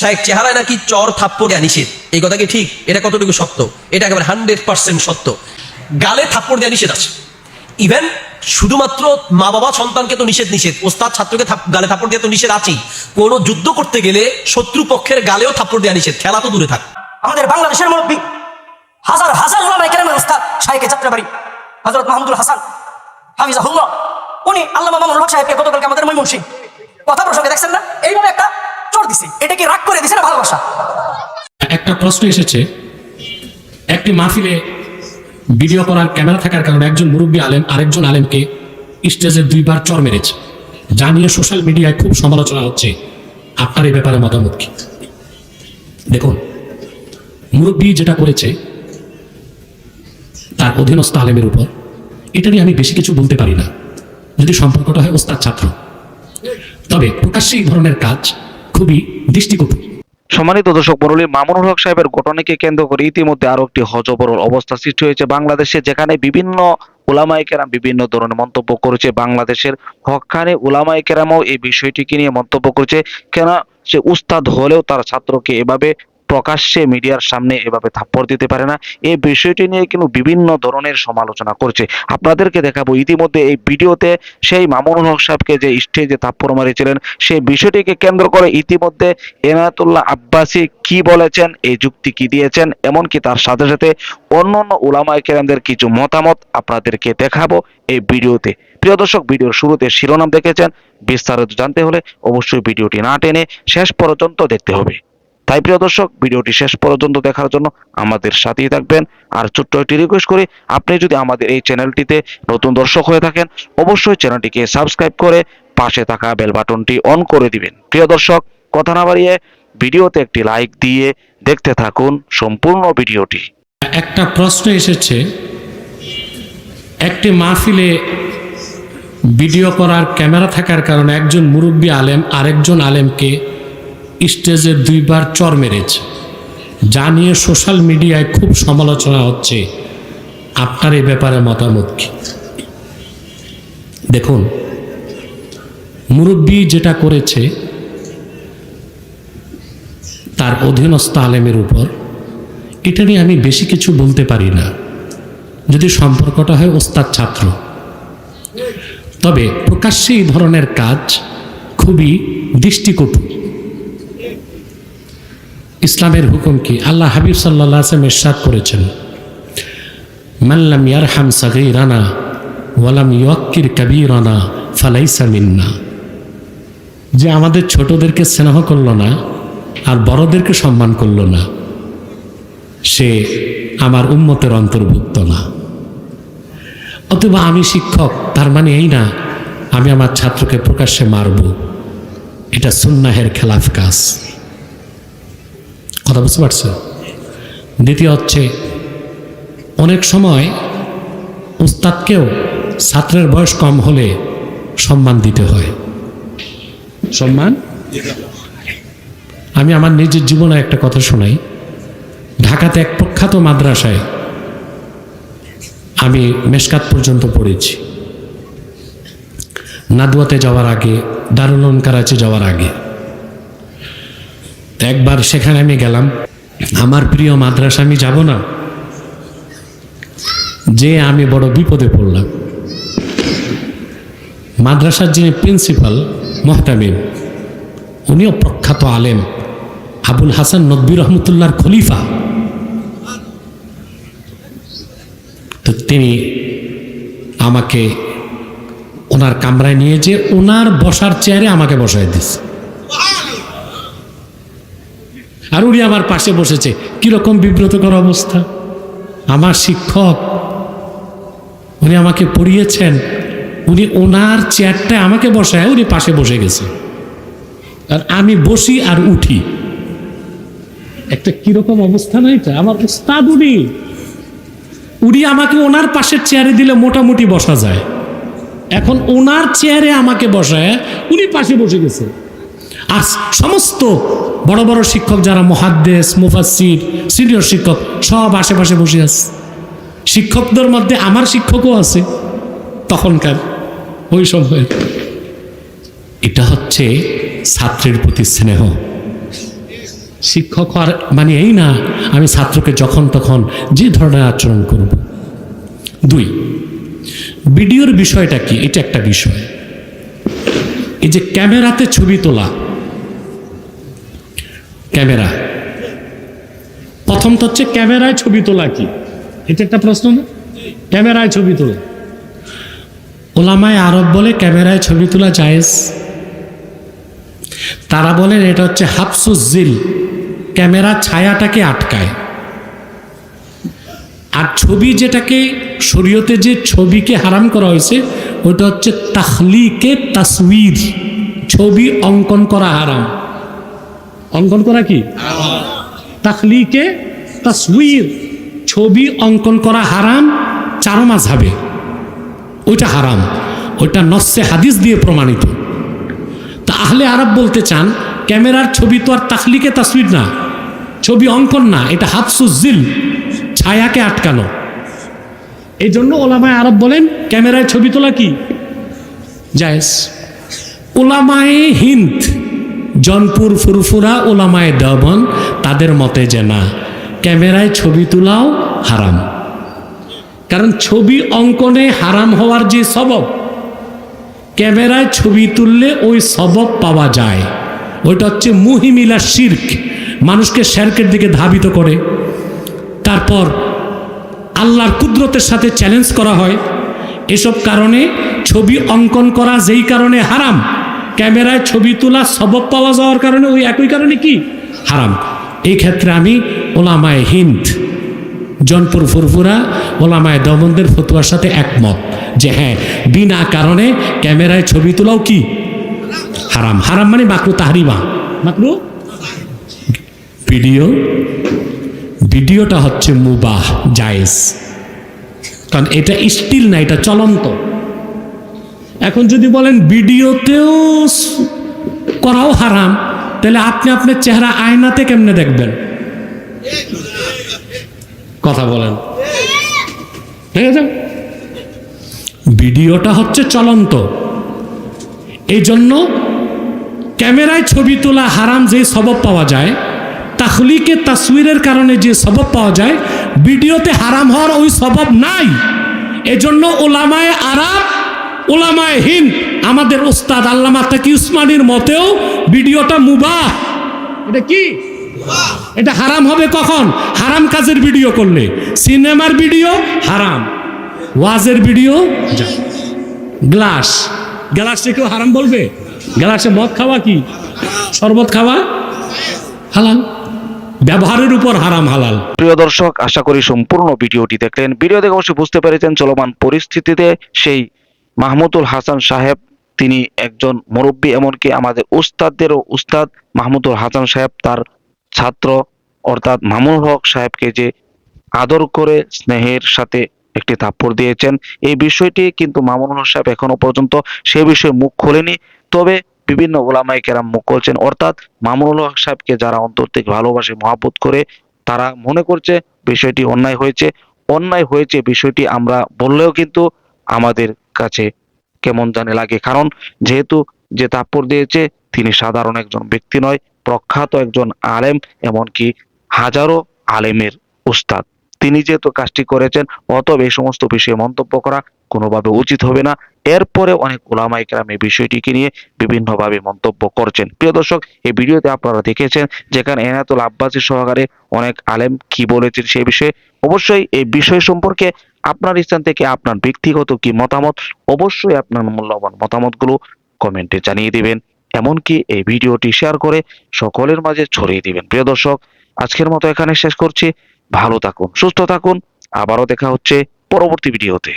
শায়েক চেহারায় নাকি চর থাপ্পড় দেয়া নিষেধ। এই কথা কি ঠিক? এটা কতটুকু সত্য? এটা একেবারে হান্ড্রেড পার্সেন্ট সত্য। গালে থাপ্পড় দেয়া নিষেধ আছে। ইভেন শুধুমাত্র মা বাবা সন্তানকে তো নিষেধ নিষেধ। ওস্তাদ, ছাত্রকে গালে থাপ্পড় দেওয়া তো নিষেধ আছেই। কোনো যুদ্ধ করতে গেলে শত্রু পক্ষের গালেও থাপ্পড় দেওয়া নিষেধ। খেলা তো দূরে থাক। আমাদের বাংলাদেশের মুরব্বী হাজার হাজার ওলামাই কেরামের ওস্তাদ শাহেকে যাত্রাবাড়ি হজরত মাহমুদুল হাসান হাফিজাহুল্লাহ। উনি আল্লামা মামুনুল হক সাহেবকে গতকালকে আমাদের ময়মনসিং কথা প্রসঙ্গে দেখছেন না? এইভাবে একটা চোর দিছে এটা কি রাগ করে দিছে না ভালোবাসা? একটা প্রশ্ন এসেছে, একটি মাহফিলে ভিডিও করার ক্যামেরা থাকার কারণে একজন মুরব্বী আলেম আরেকজন আলেমকে স্টেজে দুইবার চর মেরেছে। যা নিয়ে সোশ্যাল মিডিয়ায় খুব সমালোচনা হচ্ছে। আপনার এই ব্যাপারে মতামত কি? দেখুন, মুরব্বী যেটা করেছে, তার অধীনস্থ আলেমের উপর, এটা নিয়ে আমি বেশি কিছু বলতে পারি না। যদি সম্পর্কটা হয় ওস্তাদ ছাত্র। তবে প্রকাশ্যে এই ধরনের কাজ খুবই দৃষ্টিকটু সম্মানিত দর্শক মন্ডলী মামুনুল হক সাহেবের ঘটনাকে কেন্দ্র করে ইতিমধ্যে আরও একটি হজবরল অবস্থা সৃষ্টি হয়েছে বাংলাদেশে, যেখানে বিভিন্ন ওলামাই কেরাম বিভিন্ন ধরনের মন্তব্য করেছে বাংলাদেশের হকখানে ওলামাই কেরামও এই বিষয়টিকে নিয়ে মন্তব্য করেছে। কেন সে উস্তাদ হলেও তার ছাত্রকে এভাবে প্রকাশ্যে মিডিয়ার সামনে এভাবে থাপ্পড় দিতে পারে না। এই বিষয়টি নিয়ে কিন্তু বিভিন্ন ধরনের সমালোচনা করছে। আপনাদেরকে দেখাবো ইতিমধ্যে এই ভিডিওতে সেই মামুনুল হক সাহেবকে যে স্টেজে থাপ্পড় মারিয়েছিলেন সেই বিষয়টিকে কেন্দ্র করে ইতিমধ্যে এনায়তুল্লাহ আব্বাসী কি বলেছেন, এই যুক্তি কি দিয়েছেন, এমনকি তার সাথে সাথে অন্য অন্য ওলামায় কেরামদের কিছু মতামত আপনাদেরকে দেখাবো এই ভিডিওতে। প্রিয় দর্শক, ভিডিওর শুরুতে শিরোনাম দেখেছেন, বিস্তারিত জানতে হলে অবশ্যই ভিডিওটি না টেনে শেষ পর্যন্ত দেখতে হবে। তাই প্রিয় দর্শক, ভিডিওটি শেষ পর্যন্ত দেখার জন্য আমাদের সাথেই থাকবেন। আর ছোট্ট একটি রিকোয়েস্ট করি, আপনি যদি আমাদের এই চ্যানেলটিতে নতুন দর্শক হয়ে থাকেন, অবশ্যই চ্যানেলটিকে সাবস্ক্রাইব করে পাশে থাকা বেল বাটনটি অন করে দিবেন। প্রিয় দর্শক, কথা না বাড়িয়ে ভিডিওতে একটি লাইক দিয়ে দেখতে থাকুন সম্পূর্ণ ভিডিওটি। একটা প্রশ্ন এসেছে, একটি মাহফিলে ভিডিও করার ক্যামেরা থাকার কারণে একজন মুরব্বী আলেম আরেকজন আলেমকে স্টেজে দুইবার চর মেরেছে। যা নিয়ে সোশ্যাল মিডিয়ায় খুব সমালোচনা হচ্ছে। আপনার এই ব্যাপারে মতামত কি? দেখুন, মুরব্বী যেটা করেছে, তার অধীনস্থ আলেমের উপর, এটা নিয়ে আমি বেশি কিছু বলতে পারি না। যদি সম্পর্কটা হয় ওস্তাদ ছাত্র। তবে প্রকাশ্যে এই ধরনের কাজ খুবই দৃষ্টিকটু ইসলামের হুকুম কি? আল্লাহ হাবিব সাল্লাহ আসলাম ইরশাদ করেছেন মাল্লাম ইয়ারহাম সাগীরানা ওয়ালাম ইয়ক্কির কাবীরানা ফালাইসা মিন্না। যে আমাদের ছোটদেরকে স্নেহ করল না আর বড়দেরকে সম্মান করল না, সে আমার উন্মতের অন্তর্ভুক্ত না। অথবা আমি শিক্ষক, তার মানে এই না, আমি আমার ছাত্রকে প্রকাশ্যে মারব। এটা সুন্নাহের খেলাফ কাজ। কথা বুঝতে পারছ? দ্বিতীয় হচ্ছে অনেক সময় উস্তাদকেও ছাত্রের বয়স কম হলে সম্মান দিতে হয়। সম্মান? আমি আমার নিজের জীবনে একটা কথা শোনাই। ঢাকাতে এক প্রখ্যাত মাদ্রাসায় আমি মেশকাত পর্যন্ত পড়েছি। নাদুয়াতে যাওয়ার আগে দারুল কারাচি যাওয়ার আগে। একবার সেখানে আমি গেলাম। আমার প্রিয় মাদ্রাসা, আমি যাব না? যে আমি বড় বিপদে পড়লাম। মাদ্রাসার যিনি প্রিন্সিপাল, মোহতামিম, উনিও প্রখ্যাত আলেম, আবুল হাসান নব্বী রহমতুল্লাহর খলিফা। তো তিনি আমাকে ওনার কামরায় নিয়ে যে ওনার বসার চেয়ারে আমাকে বসায় দিচ্ছে আর উনি আমার পাশে বসেছে। কীরকম বিব্রতকর অবস্থা। আমার শিক্ষক, উনি আমাকে পড়িয়েছেন। উনি ওনার চেয়ারটায় আমাকে বসায়, উনি পাশে বসে গেছে। আর আমি বসি আর উঠি। একটা কীরকম অবস্থা না এটা? আমার উস্তাদ উনি। উনি আমাকে ওনার পাশের চেয়ারে দিলে মোটামুটি বসা যায়। এখন ওনার চেয়ারে আমাকে বসায়, উনি পাশে বসে গেছে। আর সমস্ত বড় বড় শিক্ষক যারা মহাদ্দেশ মুফাসির সিনিয়র শিক্ষক, সব আশেপাশে বসে আছে। শিক্ষকদের মধ্যে আমার শিক্ষকও আছে। তখনকার ওই সময় এটা হচ্ছে ছাত্রের প্রতি স্নেহ। শিক্ষক হওয়ার মানে এই না, আমি ছাত্রকে যখন তখন যে ধরনের আচরণ করব। দুই, ভিডিওর বিষয়টা কি? এটা একটা বিষয়। এই যে ক্যামেরাতে ছবি তোলা ক্যামেরা। প্রথম তো হচ্ছে ক্যামেরায় ছবি তোলা কি? এটা একটা প্রশ্ন না? ক্যামেরায় ছবি তোলা। ওলামায় আরব বলে ক্যামেরায় ছবি তোলা জায়েজ। তারা বলেন এটা হচ্ছে হাফসুজিল ক্যামেরা ছায়াটাকে আটকায়। আর ছবি যেটাকে, শরীয়তে যে ছবিকে হারাম করা হয়েছে, ওটা হচ্ছে তাহলিকে তাসবির ছবি অঙ্কন করা হারাম। অঙ্কন করা কি? তাখলিকে তাসবির। ছবি অঙ্কন করা হারাম, চারো হবে ওইটা হারাম। ওইটা নস্যে হাদিস দিয়ে প্রমাণিত। তা আহলে আরব বলতে চান, ক্যামেরার ছবি তো আর তাখলিকে তাসবির না। ছবি অঙ্কন না, এটা হাফসুজিল ছায়াকে আটকানো। এই জন্য ওলামায় আরব বলেন, ক্যামেরায় ছবি তোলা কি? জায়েজ। ওলামায়ে হিন্দ জনপুর ফুরফুরা ওলামায় দেবন তাদের মতে যে না, ক্যামেরায় ছবি তোলাও হারাম। কারণ ছবি অঙ্কনে হারাম হওয়ার যে সবব, ক্যামেরায় ছবি তুললে ওই সবব পাওয়া যায়। ওইটা হচ্ছে মুহিমিলা শির্ক, মানুষকে শ্যারকের দিকে ধাবিত করে। তারপর আল্লাহর কুদরতের সাথে চ্যালেঞ্জ করা হয়। এসব কারণে ছবি অঙ্কন করা যেই কারণে হারাম ক্যামেরায় ছবি তোলা সবব পাওয়া যাওয়ার কারণে ওই একই কারণে কি? হারাম। এই ক্ষেত্রে আমি ওলামায় হিন্দ, জনপুর ফুরফুরা, ওলামায় দমনদের ফতুয়ার সাথে একমত যে হ্যাঁ বিনা কারণে ক্যামেরায় ছবি তোলাও কি? হারাম। হারাম মানে মাকরু তাহারিমা। মাকরু? ভিডিও। ভিডিওটা হচ্ছে মুবাহ, জায়েজ। কারণ এটা স্টিল না, এটা চলন্ত। এখন যদি বলেন ভিডিওতেও করাও হারাম, তাহলে আপনি আপনার চেহারা আয়নাতে কেমনে দেখবেন? কথা বলেন। ঠিক আছে? ভিডিওটা হচ্ছে চলন্ত। এই জন্য ক্যামেরায় ছবি তোলা হারাম যে সবব পাওয়া যায় তাহলিকে তাসবিরের কারণে যে সবব পাওয়া যায়, ভিডিওতে হারাম হওয়ার ওই সবব নাই। এজন্য ওলামায় আরাব ওলামায় হিন্দ, আমাদের ওস্তাদ আল্লামা তাকি উসমানির মতেও ভিডিওটা মুবাহ। এটা কি? এটা হারাম হবে কখন? হারাম কাজের ভিডিও করলে। সিনেমার ভিডিও হারাম। ওয়াজের ভিডিও গ্লাস। গ্লাসে কেউ হারাম বলবে? গ্লাসে মদ খাওয়া কি? শরবত খাওয়া হালাল। ব্যবহারের উপর হারাম হালাল। প্রিয় দর্শক, আশা করি সম্পূর্ণ ভিডিওটি দেখলেন। ভিডিও দেখে অবশ্যই বুঝতে পেরেছেন চলমান পরিস্থিতিতে সেই মাহমুদুল হাসান সাহেব, তিনি একজন মুরব্বী, এমনকি আমাদের উস্তাদদেরও উস্তাদ মাহমুদুল হাসান সাহেব তার ছাত্র। অর্থাৎ মামুন হক সাহেবকে যে আদর করে স্নেহের সাথে একটি থাপ্পড় দিয়েছেন, এই বিষয়টি কিন্তু মামুনুল হক সাহেব এখনও পর্যন্ত সে বিষয়ে মুখ খোলেনি। তবে বিভিন্ন ওলামাই কেরাম মুখ খুলছেন। অর্থাৎ মামুনুল হক সাহেবকে যারা অন্তর থেকে ভালোবাসে, মহাব্বত করে, তারা মনে করছে বিষয়টি অন্যায় হয়েছে। অন্যায় হয়েছে বিষয়টি আমরা বললেও কিন্তু আমাদের কাছে কেমন জানে লাগে। কারণ যেহেতু যে তাপ্পর দিয়েছে, তিনি সাধারণ একজন ব্যক্তি নয়, প্রখ্যাত একজন আলেম, এমনকি হাজারো আলেমের উস্তাদ। তিনি যেহেতু কাজটি করেছেন, অতএব এই সমস্ত বিষয়ে মন্তব্য করা কোনোভাবে উচিত হবে না। এরপরে অনেক ওলামাই কেরাম এই বিষয়টিকে নিয়ে বিভিন্নভাবে মন্তব্য করছেন। প্রিয় দর্শক, এই ভিডিওতে আপনারা দেখেছেন যেখানে এনাতুল আব্বাসী সহকারে অনেক আলেম কি বলেছেন সেই বিষয়ে। অবশ্যই এই বিষয় সম্পর্কে আপনার স্থান থেকে আপনার ব্যক্তিগত কি মতামত, অবশ্যই আপনার মূল্যবান মতামতগুলো কমেন্টে জানিয়ে দিবেন। এমনকি এই ভিডিওটি শেয়ার করে সকলের মাঝে ছড়িয়ে দিবেন। প্রিয় দর্শক, আজকের মতো এখানে শেষ করছি। ভালো থাকুন, সুস্থ থাকুন। আবারও দেখা হচ্ছে পরবর্তী ভিডিওতে।